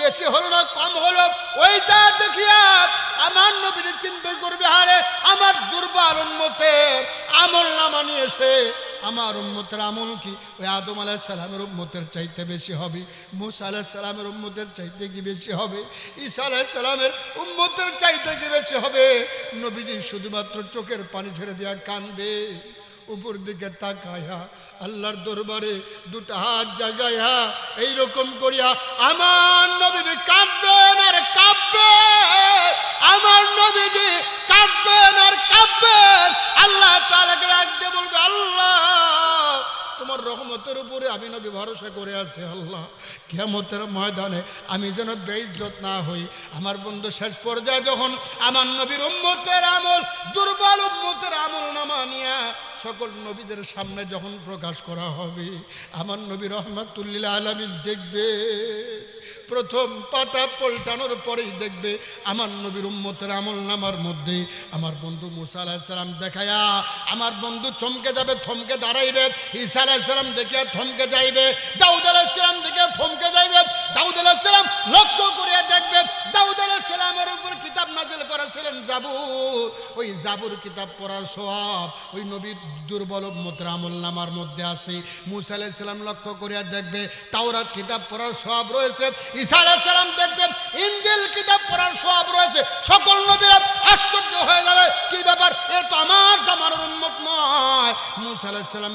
বেশি হলো না, কম হলো। ওইটা দেখিয়া আমার নবীর চিন্তা করবে হারে আমার দুর্বল উন্মতের আমল নামা নিয়েছে আমার উম্মতের আমল কি? ওই আদম আলাহ সালামের উম্মতের চাইতে বেশি হবে, মুসা আলাহ সালামের চাইতে কি বেশি হবে, ঈসা আলাহ সালামের চাইতে কি বেশি হবে? নবীজি শুধুমাত্র চোখের পানি ছেড়ে দেওয়া কানবে উপর দিকে তাকায়া আল্লাহর দরবারে দুটা হাত জাগায়া এইরকম করিয়া, আমার নবীজি কাঁদবেন আর কাঁদবে আমার নবীজি কাঁদবেন আর কাঁদবেন। আল্লাহ তালাকে রাখতে বলবে, আল্লাহ, তোমার রহমতের উপরে আমি নবী ভরসা করে আছি, আল্লাহ। কেমতের ময়দানে আমি যেন বেইজ্জত না হই। আমার বন্ধু শেষ পর্যায়ে যখন আমার নবীর উম্মতের আমল, দুর্বল উম্মতের আমল সকল নবীদের সামনে যখন প্রকাশ করা হবে আমার নবী রহমাতুল্লিল আলমিন দেখবে। প্রথম পাতা পল্টানোর পরেই দেখবে আমার নবীর উম্মতের আমল নামার মধ্যে আমার বন্ধু মুসা আলাহিসাল্লাম দেখায়া আমার বন্ধু চমকে যাবে, থমকে দাঁড়াইবে। ঈসা আলাহিসাল্লাম দেখিয়া থমকে যাইবে, দাউদ আলাহিসাল্লাম দেখিয়া থমকে যাইবে। দাউদ আলাহিসাল্লাম লক্ষ্য করিয়া দেখবে, দাউদ আলাহিসাল্লামের উপর কিতাব নাজিল করেছিলেন জাবুর। ওই জাবুর কিতাব পড়ার সব ওই নবীর দুর্বল উম্মতের আমল নামার মধ্যে আছে। মুসা আলাহিসাল্লাম লক্ষ্য করিয়া দেখবে, তাওরাত কিতাব পড়ার সব রয়েছে। ঈসা আলাইসালাম দেখবেন ইঞ্জিল, কিতাব পড়ার সব রয়েছে। সকল নবীরা আশ্চর্য হয়ে যাবে। কি ব্যাপার? এ তো আমার জামার উন্মত নয়। মুসা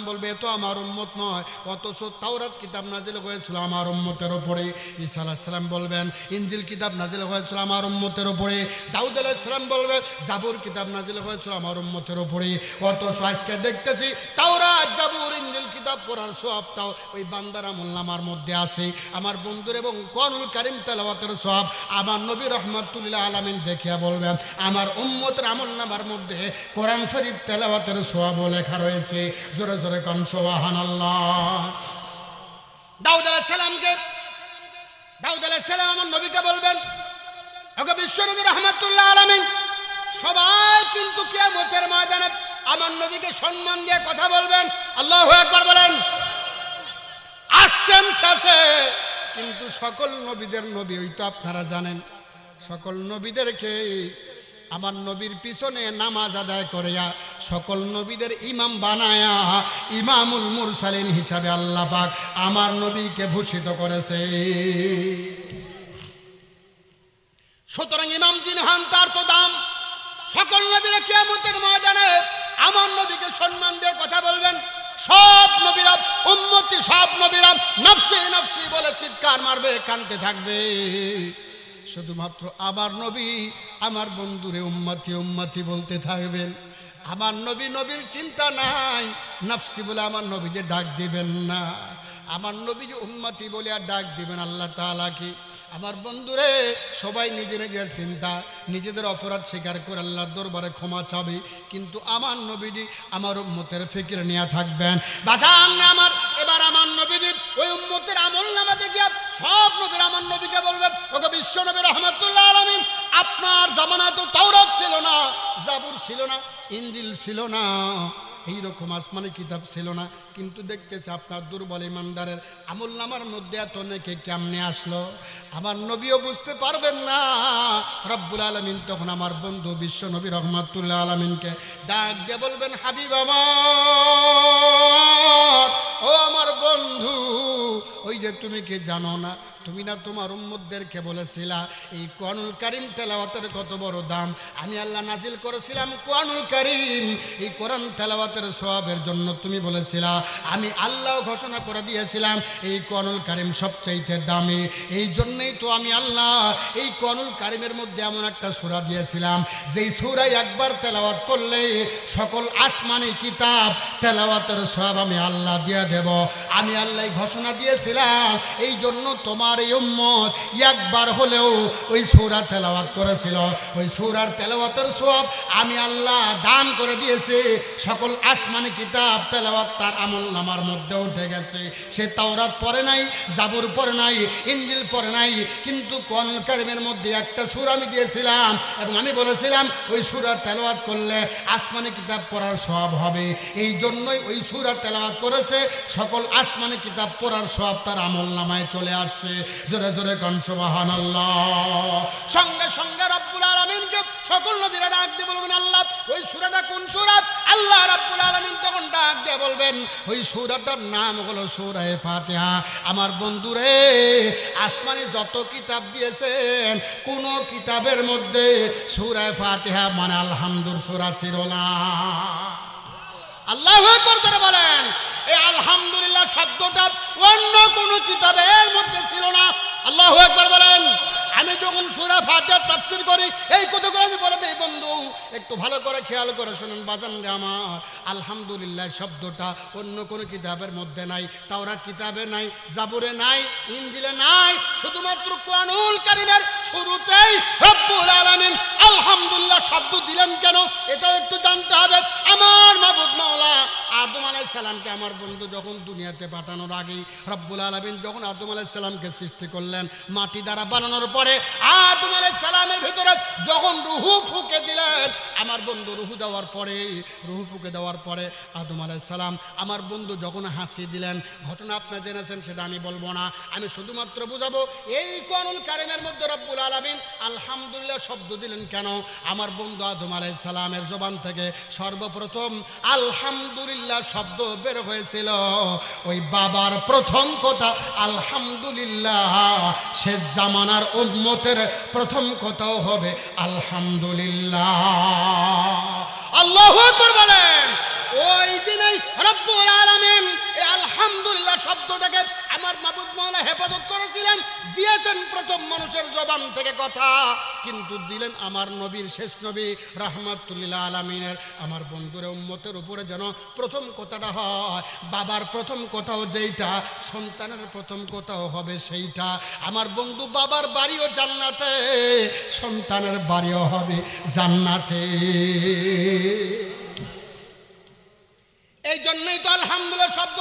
বলবে, এ তো আমার উন্মত নয়। অথচ তাওরাত কিতাব নাজিল হয়েছিল আমার উম্মতের ওপরে ঈসা আলাইসাল্লাম বলবেন, ইঞ্জিল কিতাব নাজিল হয়েছিল আমার উম্মতের ওপরে দাউদ আলাইসাল্লাম বলবেন জাবুর কিতাব নাজিল হয়েছিল আমার উম্মতের ওপরে অথচ আজকে দেখতেছি, তাওরাত, জাবুর, ইঞ্জিল কিতাব পড়ার সবটাও ওই বান্দার আমল নামার মধ্যে আছে। আমার বন্ধুর এবং কোরআনুল কারিম তেলাওয়াতের সব আমার নবী রহমতুল্লাহ আলামিন দেখিয়া বলবেন, আমার উম্মতের আমল নামার মধ্যে কোরআন শরীফ তেলাওয়াতের সব লেখা রয়েছে। জোরে জোরে আলাইহিস সালামকে নবীকে বলবেন সবাই কিন্তু ময়দানে আমার নবীকে সম্মান দিয়ে কথা বলবেন। আল্লাহ আসছেন শেষে। কিন্তু সকল নবীদের নবী, ওই তো আপনারা জানেন। সকল নবীদেরকে আমার নবীর পিছনে নামাজ আদায় করিয়া সকল নবীদের ইমাম বানায়া ইমামুল মুরসালিন হিসাবে আল্লাহ পাক আমার নবীকে ভূষিত করেছে। সুতরাং ইমাম যিনি তার তো দাম। সকল নবীরা কিয়ামতের ময়দানে আমার নবীকে সম্মান দিয়ে কথা বলবেন। সব নবীরা, উম্মতি সব নবীরা, নফসি নফসি চিৎকার মারবে কানতে থাকবে। শুধুমাত্র আমার নবী, আমার বন্ধুরে উম্মতি উম্মতি বলতে থাকবেন। আমার নবী, নবীর চিন্তা নাই। নাফসি বলে আমার নবী যে ডাক দিবেন না। আমার নবী যে উম্মতি বলে আর ডাক দিবেন আল্লাহ তালাকে আমার বন্ধুরে, সবাই নিজে নিজের চিন্তা, নিজেদের অপরাধ স্বীকার করে আল্লাহর দরবারে ক্ষমা চাবে। কিন্তু আমার নবীজি আমার উম্মতের ফিকির নিয়ে থাকবেন। বাজান আমার, এবার আমার নবীজি ওই উম্মতের আমল নামা দেখিয়া সব নবীর আমার নবীকে বলবে ওকে বিশ্ব নবী রহমতুল্লাহ আলমিন, আপনার জামানায় তো তাওরাত ছিল না, জাবুর ছিল না ইঞ্জিল ছিল না, এইরকম আসমানি কিতাব ছিল না। কিন্তু দেখতেছে আপনার দুর্বল ইমানদারের আমল নামার মধ্যে এত নেকে কেমনে আসলো? আমার নবীও বুঝতে পারবেন না। রব্বুল আলমিন তখন আমার বন্ধু বিশ্ব নবী রহমতুল্লাহ আলমিনকে ডাক দিয়ে বলবেন, হাবিব আমার ও আমার বন্ধু ওই যে তুমি কি জানো না? তুমি না তোমার উম্মদদেরকে বলেছিলা, এই কোরআনুল কারিম তেলাওয়াতের কত বড় দাম? আমি আল্লাহ নাজিল করেছিলাম কোরআনুল কারিম। এই কোরআন তেলাওয়াতের সওয়াবের জন্য তুমি বলেছিলা, আমি আল্লাহ ঘোষণা করে দিয়েছিলাম, এই কোরআনুল কারিম সবচাইতে দামি। এই জন্যই তো আমি আল্লাহ এই কোরআনুল করিমের মধ্যে এমন একটা সূরা দিয়েছিলাম, যেই সুরাই একবার তেলাওয়াত করলে সকল আসমানি কিতাব তেলাওয়াতের সব আমি আল্লাহ দিয়ে দেব। আমি আল্লাহ ঘোষণা দিয়েছিলাম এই জন্য তোমার এই উম্মত একবার হলেও ওই সূরা তেলাওয়াত করেছিল। ওই সূরার তেলাওয়াতের সব আমি আল্লাহ দান করে দিয়েছি। সকল আসমানি কিতাব তেলাওয়াত তার আমল নামার মধ্যে উঠে গেছে। সে তাওরাত পড়ে নাই, জাবুর পড়ে নাই ইঞ্জিল পড়ে নাই, কিন্তু কোন কারিমের মধ্যে একটা সুর আমি দিয়েছিলাম এবং আমি বলেছিলাম, ওই সুরার তেলাওয়াত করলে আসমানি কিতাব পড়ার সব হবে। এই জন্যই ওই সুরার তেলাওয়াত করেছে, সকল আসমানি কিতাব পড়ার সব তার আমল নামায় চলে আসছে। জোরে জোরে কন, সুবহানাল্লাহ। সঙ্গে সঙ্গে রব্বুল আলামিনকে সকল নবীরা ডাক দিয়ে বলবেন, আল্লাহ, ওই সূরাটা কোন সূরা আল্লাহ রাব্বুল আলামিন তখন ডাক দিয়ে বলবেন, ওই সূরাটার নাম হলো সূরা ফাতিহা। আমার বন্ধুরে, আসমানে যত কিতাব দিয়েছেন, কোন কিতাবের মধ্যে সূরা ফাতিহা মানে আলহামদুল সূরা না। আল্লাহ করে বলেন। এই আলহামদুলিল্লাহ শব্দটা অন্য কোন কিতাবের মধ্যে ছিল না। আল্লাহ একবার বলেন, আমি যখন সুরা ফাতিহার তাফসীর করি, এই কথাগুলো আমি বলে দেই, বন্ধু, একটু ভালো করে খেয়াল করে শুনুন, বাজান রে আমার। আলহামদুলিল্লাহ শব্দটা অন্য কোনো কিতাবের মধ্যে নাই, তাওরাত কিতাবে নাই, জাবুরে নাই ইঞ্জিলে নাই, শুধুমাত্র কোরআনুল কারিমের শুরুতেই রব্বুল আলামিন আলহামদুলিল্লাহ শব্দ দিলেন কেন? এটাও একটু জানতে হবে। আমার মাবুদ মাওলা আদম সালামকে আমার বন্ধু যখন দুনিয়াতে পাঠানোর আগেই রব্বুল আলামিন যখন আদম সালামকে সৃষ্টি করলেন, মাটি দ্বারা বানানোর পরে আদম সালামের ভিতরে যখন রুহু ফুকে দিলেন, আমার বন্ধু রুহু দেওয়ার পরে, রুহু ফুকে দেওয়ার পরে আদম সালাম আমার বন্ধু যখন হাসি দিলেন, ঘটনা আপনারা জেনেছেন, সেটা আমি বলব না। আমি শুধুমাত্র বুঝাবো, এই কানুন কারিমের মধ্যে রব্বুল আলামিন আলহামদুলিল্লাহ শব্দ দিলেন কেন? আমার বন্ধু আদম সালামের জবান থেকে সর্বপ্রথম আলহামদুলিল্লাহ শব্দ বের হয়েছিল। ওই বাবার প্রথম কথা, আলহামদুলিল্লাহ শেষ জামানার উম্মতের প্রথম কথাও হবে, আলহামদুলিল্লাহ। আল্লাহ করবেন ওই দিনেই শব্দটাকে আমার মাবুদ মাওলা হেফাজত করেছিলেন, দিয়েছেন প্রথম মানুষের জবান থেকে কথা, কিন্তু দিলেন আমার নবীর শেষ নবী রাহমাতুল্লাহ আলামিনের। আমার বন্ধুরা, উম্মতের উপরে যেন প্রথম কথাটা হয়, বাবার প্রথম কথাও যেইটা, সন্তানের প্রথম কথাও হবে সেইটা। আমার বন্ধু বাবার বাড়িও জান্নাতে, সন্তানের বাড়িও হবে জান্নাতে। এই জন্যই তো আলহামদুলিল্লাহ শব্দ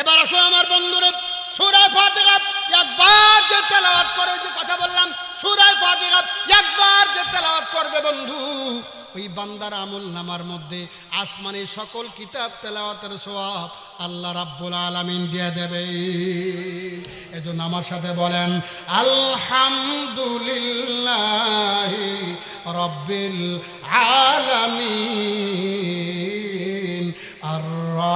এবার আসো আমার বন্ধুরা সুরায় ফাতিহা, একবার যে তেলাওয়াত করে যে কথা বললাম সুরায় ফাতিহা একবার যে তেলাওয়াত করবে বন্ধু। ওই বান্দার আমল নামার মধ্যে আসমানি সকল কিতাব তেলাওয়াতের সোয়াব আল্লাহ রাব্বুল আলামিন দিয়ে দেবে। এজন্য আমার সাথে বলেন, আলহামদুলিল্লাহ রব্বিল আলামিন।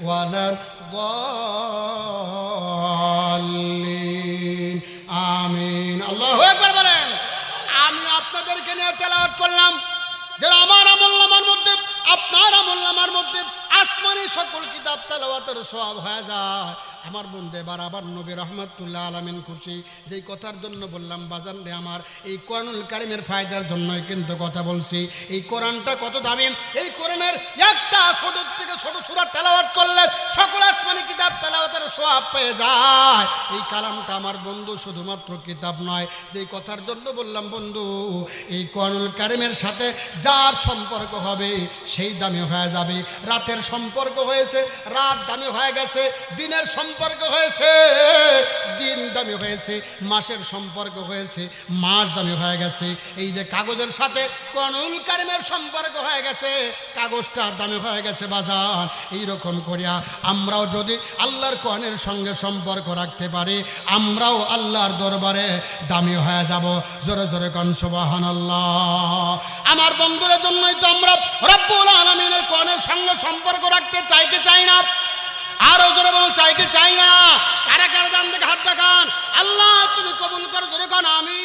ولا الضالين آمين الله أكبر বলেন আমি আপনাদেরকে নিয়ে তেলাওয়াত করলাম যে আমার আমল নামার মধ্যে আপনার আমল নামার মধ্যে আসমানি সকল কিতাব তেলাওয়াতের সব হয়ে যায় আমার বন্ধু এবার আবার নবী রহমতুল্লাহ আলমিন খুশি যেই কথার জন্য বললাম বাজান রে আমার এই কোরআনুল কারিমের ফায়দার জন্যই কিন্তু কথা বলছি এই কোরআনটা কত দামি এই কোরআনের একটা ছোট সোয়াব পেয়ে যায়। এই কালামটা আমার বন্ধু শুধুমাত্র কিতাব নয়, যেই কথার জন্য বললাম, বন্ধু, এই কোরআনুল কারিমের সাথে যার সম্পর্ক হবে সেই দামি হয়ে যাবে। রাতের সম্পর্ক হয়েছে, রাত দামি হয়ে গেছে, দিনের সম্পর্ক হয়েছে, দিন দামি হয়েছে, মাসের সম্পর্ক হয়েছে, মাস দামি হয়ে গেছে। এই যে কাগজের সাথে কনুল কারিমের সম্পর্ক হয়ে গেছে, কাগজটা দামি হয়ে গেছে বাজার এইরকম করিয়া আমরাও যদি আল্লাহর কনের সঙ্গে সম্পর্ক রাখতে পারি, আমরাও আল্লাহর দরবারে দামি হয়ে যাব। জোরে জোরে কনসবাহন সুবাহান আমার বন্ধুদের জন্যই তো আমরা রব্বুল আলমিনের কনের সঙ্গে সম্পর্ক রাখতে চাইতে চাই না? আরও জোরে বলুন চাইতে চাই না? কারা কারা জান থেকে হাত দেখান? আল্লাহ তুমি কবুল করো, জোরে কন আমি